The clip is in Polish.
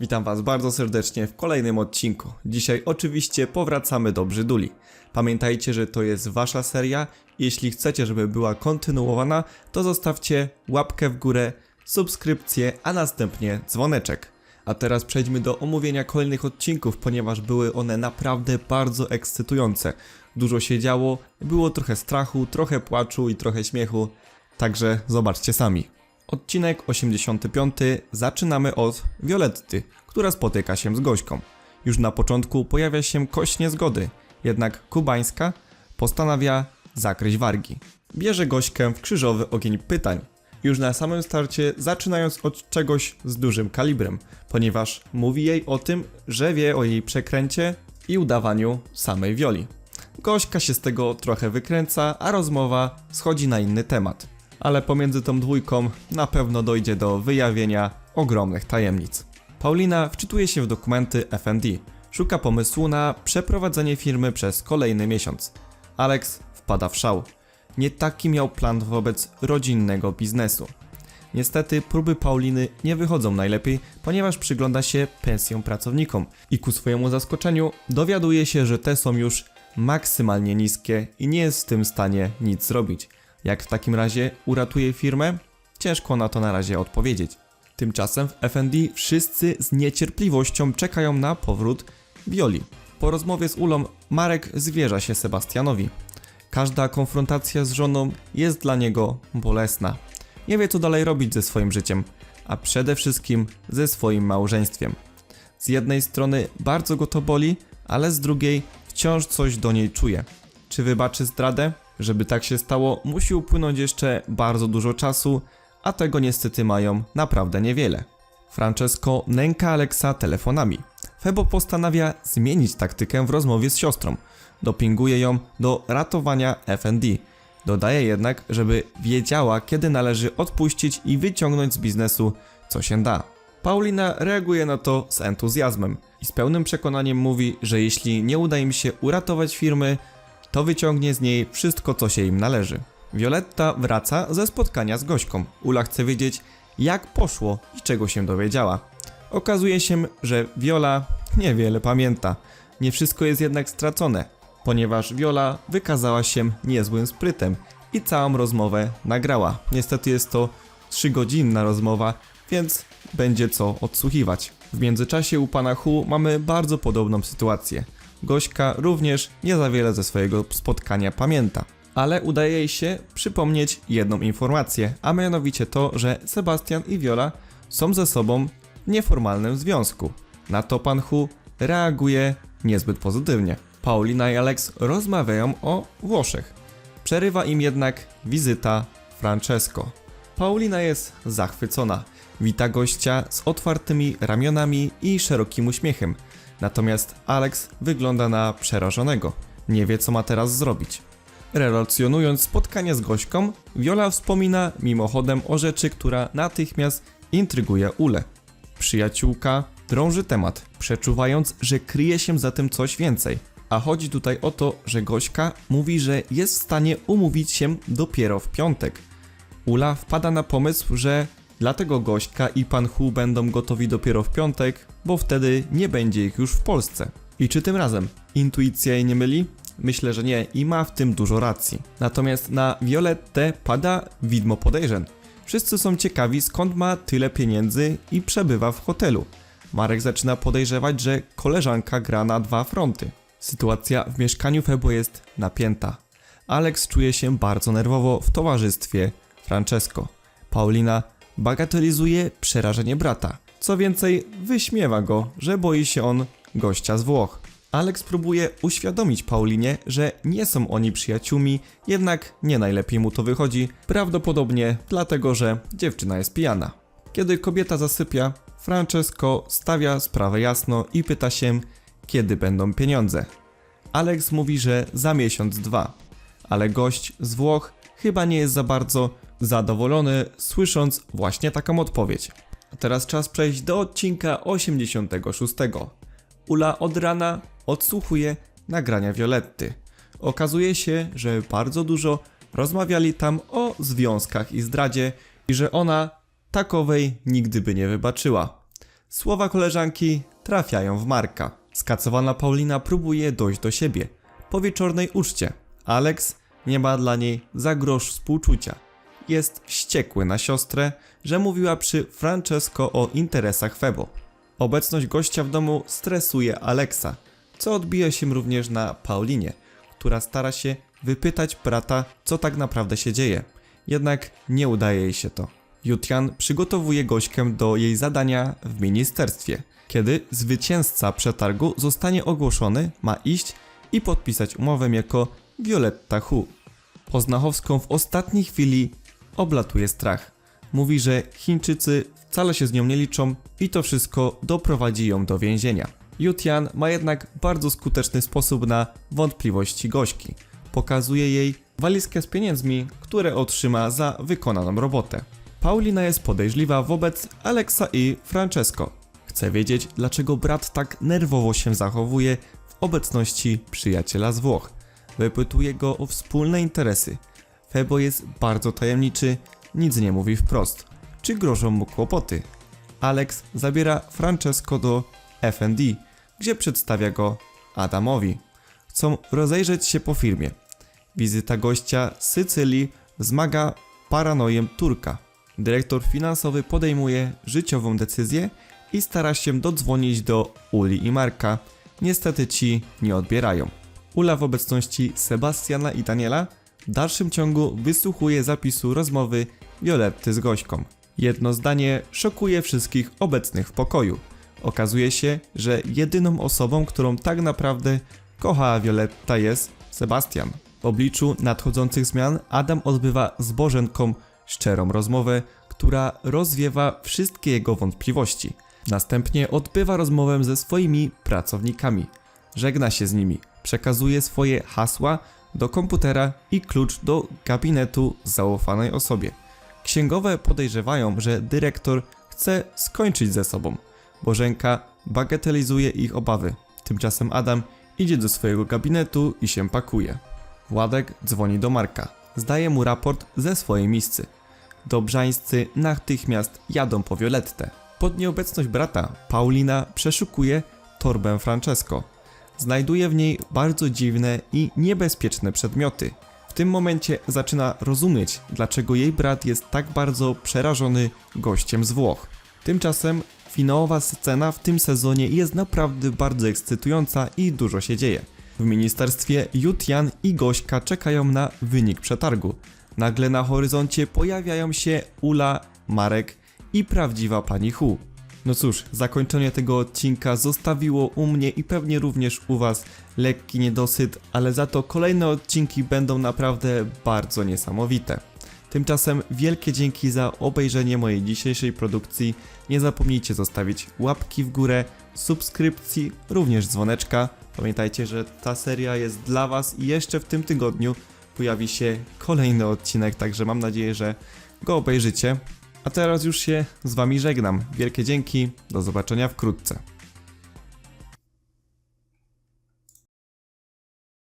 Witam Was bardzo serdecznie w kolejnym odcinku. Dzisiaj oczywiście powracamy do Brzyduli. Pamiętajcie, że to jest Wasza seria. Jeśli chcecie, żeby była kontynuowana, to zostawcie łapkę w górę, subskrypcję, a następnie dzwoneczek. A teraz przejdźmy do omówienia kolejnych odcinków, ponieważ były one naprawdę bardzo ekscytujące. Dużo się działo, było trochę strachu, trochę płaczu i trochę śmiechu. Także zobaczcie sami. Odcinek 85 zaczynamy od Violetty, która spotyka się z Gośką. Już na początku pojawia się kość niezgody, jednak Kubańska postanawia zakryć wargi. Bierze Gośkę w krzyżowy ogień pytań. Już na samym starcie zaczynając od czegoś z dużym kalibrem, ponieważ mówi jej o tym, że wie o jej przekręcie i udawaniu samej Wioli. Gośka się z tego trochę wykręca, a rozmowa schodzi na inny temat. Ale pomiędzy tą dwójką na pewno dojdzie do wyjawienia ogromnych tajemnic. Paulina wczytuje się w dokumenty FND, szuka pomysłu na przeprowadzenie firmy przez kolejny miesiąc. Alex wpada w szał. Nie taki miał plan wobec rodzinnego biznesu. Niestety próby Pauliny nie wychodzą najlepiej, ponieważ przygląda się pensjom pracownikom i ku swojemu zaskoczeniu dowiaduje się, że te są już maksymalnie niskie i nie jest w tym stanie nic zrobić. Jak w takim razie uratuje firmę? Ciężko na to na razie odpowiedzieć. Tymczasem w FND wszyscy z niecierpliwością czekają na powrót Violi. Po rozmowie z Ulą Marek zwierza się Sebastianowi. Każda konfrontacja z żoną jest dla niego bolesna. Nie wie co dalej robić ze swoim życiem, a przede wszystkim ze swoim małżeństwem. Z jednej strony bardzo go to boli, ale z drugiej wciąż coś do niej czuje. Czy wybaczy zdradę? Żeby tak się stało, musi upłynąć jeszcze bardzo dużo czasu, a tego niestety mają naprawdę niewiele. Francesco nęka Alexa telefonami. Febo postanawia zmienić taktykę w rozmowie z siostrą. Dopinguje ją do ratowania FND. Dodaje jednak, żeby wiedziała, kiedy należy odpuścić i wyciągnąć z biznesu co się da. Paulina reaguje na to z entuzjazmem i z pełnym przekonaniem mówi, że jeśli nie uda im się uratować firmy, to wyciągnie z niej wszystko, co się im należy. Violetta wraca ze spotkania z Gośką. Ula chce wiedzieć, jak poszło i czego się dowiedziała. Okazuje się, że Viola niewiele pamięta. Nie wszystko jest jednak stracone, ponieważ Viola wykazała się niezłym sprytem i całą rozmowę nagrała. Niestety jest to 3-godzinna rozmowa, więc będzie co odsłuchiwać. W międzyczasie u pana Hu mamy bardzo podobną sytuację. Gośka również nie za wiele ze swojego spotkania pamięta. Ale udaje jej się przypomnieć jedną informację, a mianowicie to, że Sebastian i Viola są ze sobą w nieformalnym związku. Na to pan Hu reaguje niezbyt pozytywnie. Paulina i Alex rozmawiają o Włoszech. Przerywa im jednak wizyta Francesco. Paulina jest zachwycona. Wita gościa z otwartymi ramionami i szerokim uśmiechem. Natomiast Alex wygląda na przerażonego. Nie wie, co ma teraz zrobić. Relacjonując spotkanie z Gośką, Viola wspomina mimochodem o rzeczy, która natychmiast intryguje Ule. Przyjaciółka drąży temat, przeczuwając, że kryje się za tym coś więcej. A chodzi tutaj o to, że Gośka mówi, że jest w stanie umówić się dopiero w piątek. Ula wpada na pomysł, że dlatego Gośka i pan Hu będą gotowi dopiero w piątek, bo wtedy nie będzie ich już w Polsce. I czy tym razem intuicja jej nie myli? Myślę, że nie i ma w tym dużo racji. Natomiast na Violettę pada widmo podejrzeń. Wszyscy są ciekawi skąd ma tyle pieniędzy i przebywa w hotelu. Marek zaczyna podejrzewać, że koleżanka gra na dwa fronty. Sytuacja w mieszkaniu Febo jest napięta. Alex czuje się bardzo nerwowo w towarzystwie Francesco. Paulina bagatelizuje przerażenie brata. Co więcej, wyśmiewa go, że boi się on gościa z Włoch. Alex próbuje uświadomić Paulinie, że nie są oni przyjaciółmi, jednak nie najlepiej mu to wychodzi, prawdopodobnie dlatego, że dziewczyna jest pijana. Kiedy kobieta zasypia, Francesco stawia sprawę jasno i pyta się, kiedy będą pieniądze. Alex mówi, że za miesiąc dwa, ale gość z Włoch chyba nie jest za bardzo zadowolony, słysząc właśnie taką odpowiedź. A teraz czas przejść do odcinka 86. Ula od rana odsłuchuje nagrania Violetty. Okazuje się, że bardzo dużo rozmawiali tam o związkach i zdradzie i że ona takowej nigdy by nie wybaczyła. Słowa koleżanki trafiają w Marka. Skacowana Paulina próbuje dojść do siebie. Po wieczornej uczcie Alex nie ma dla niej za grosz współczucia. Jest wściekły na siostrę, że mówiła przy Francesco o interesach Febo. Obecność gościa w domu stresuje Alexa, co odbija się również na Paulinie, która stara się wypytać brata, co tak naprawdę się dzieje. Jednak nie udaje jej się to. Jutian przygotowuje gośkę do jej zadania w ministerstwie. Kiedy zwycięzca przetargu zostanie ogłoszony, ma iść i podpisać umowę jako Violetta Hu. Poznachowską w ostatniej chwili oblatuje strach. Mówi, że Chińczycy wcale się z nią nie liczą i to wszystko doprowadzi ją do więzienia. Jutian ma jednak bardzo skuteczny sposób na wątpliwości Gośki. Pokazuje jej walizkę z pieniędzmi, które otrzyma za wykonaną robotę. Paulina jest podejrzliwa wobec Alexa i Francesco. Chce wiedzieć, dlaczego brat tak nerwowo się zachowuje w obecności przyjaciela z Włoch. Wypytuje go o wspólne interesy. Febo jest bardzo tajemniczy, nic nie mówi wprost. Czy grożą mu kłopoty? Alex zabiera Francesco do FND, gdzie przedstawia go Adamowi. Chcą rozejrzeć się po firmie. Wizyta gościa z Sycylii wzmaga paranojem Turka. Dyrektor finansowy podejmuje życiową decyzję i stara się dodzwonić do Uli i Marka. Niestety ci nie odbierają. Ula w obecności Sebastiana i Daniela w dalszym ciągu wysłuchuje zapisu rozmowy Violetty z Gośką. Jedno zdanie szokuje wszystkich obecnych w pokoju. Okazuje się, że jedyną osobą, którą tak naprawdę kocha Violetta jest Sebastian. W obliczu nadchodzących zmian Adam odbywa z Bożenką szczerą rozmowę, która rozwiewa wszystkie jego wątpliwości. Następnie odbywa rozmowę ze swoimi pracownikami. Żegna się z nimi, przekazuje swoje hasła do komputera i klucz do gabinetu zaufanej osobie. Księgowe podejrzewają, że dyrektor chce skończyć ze sobą. Bożenka bagatelizuje ich obawy. Tymczasem Adam idzie do swojego gabinetu i się pakuje. Władek dzwoni do Marka. Zdaje mu raport ze swojej miscy. Dobrzańscy natychmiast jadą po Violettę. Pod nieobecność brata, Paulina przeszukuje torbę Francesco. Znajduje w niej bardzo dziwne i niebezpieczne przedmioty. W tym momencie zaczyna rozumieć, dlaczego jej brat jest tak bardzo przerażony gościem z Włoch. Tymczasem finałowa scena w tym sezonie jest naprawdę bardzo ekscytująca i dużo się dzieje. W ministerstwie Jutian i Gośka czekają na wynik przetargu. Nagle na horyzoncie pojawiają się Ula, Marek i prawdziwa pani Hu. No cóż, zakończenie tego odcinka zostawiło u mnie i pewnie również u Was lekki niedosyt, ale za to kolejne odcinki będą naprawdę bardzo niesamowite. Tymczasem wielkie dzięki za obejrzenie mojej dzisiejszej produkcji. Nie zapomnijcie zostawić łapki w górę, subskrypcji, również dzwoneczka. Pamiętajcie, że ta seria jest dla Was i jeszcze w tym tygodniu pojawi się kolejny odcinek, także mam nadzieję, że go obejrzycie. A teraz już się z Wami żegnam. Wielkie dzięki, do zobaczenia wkrótce.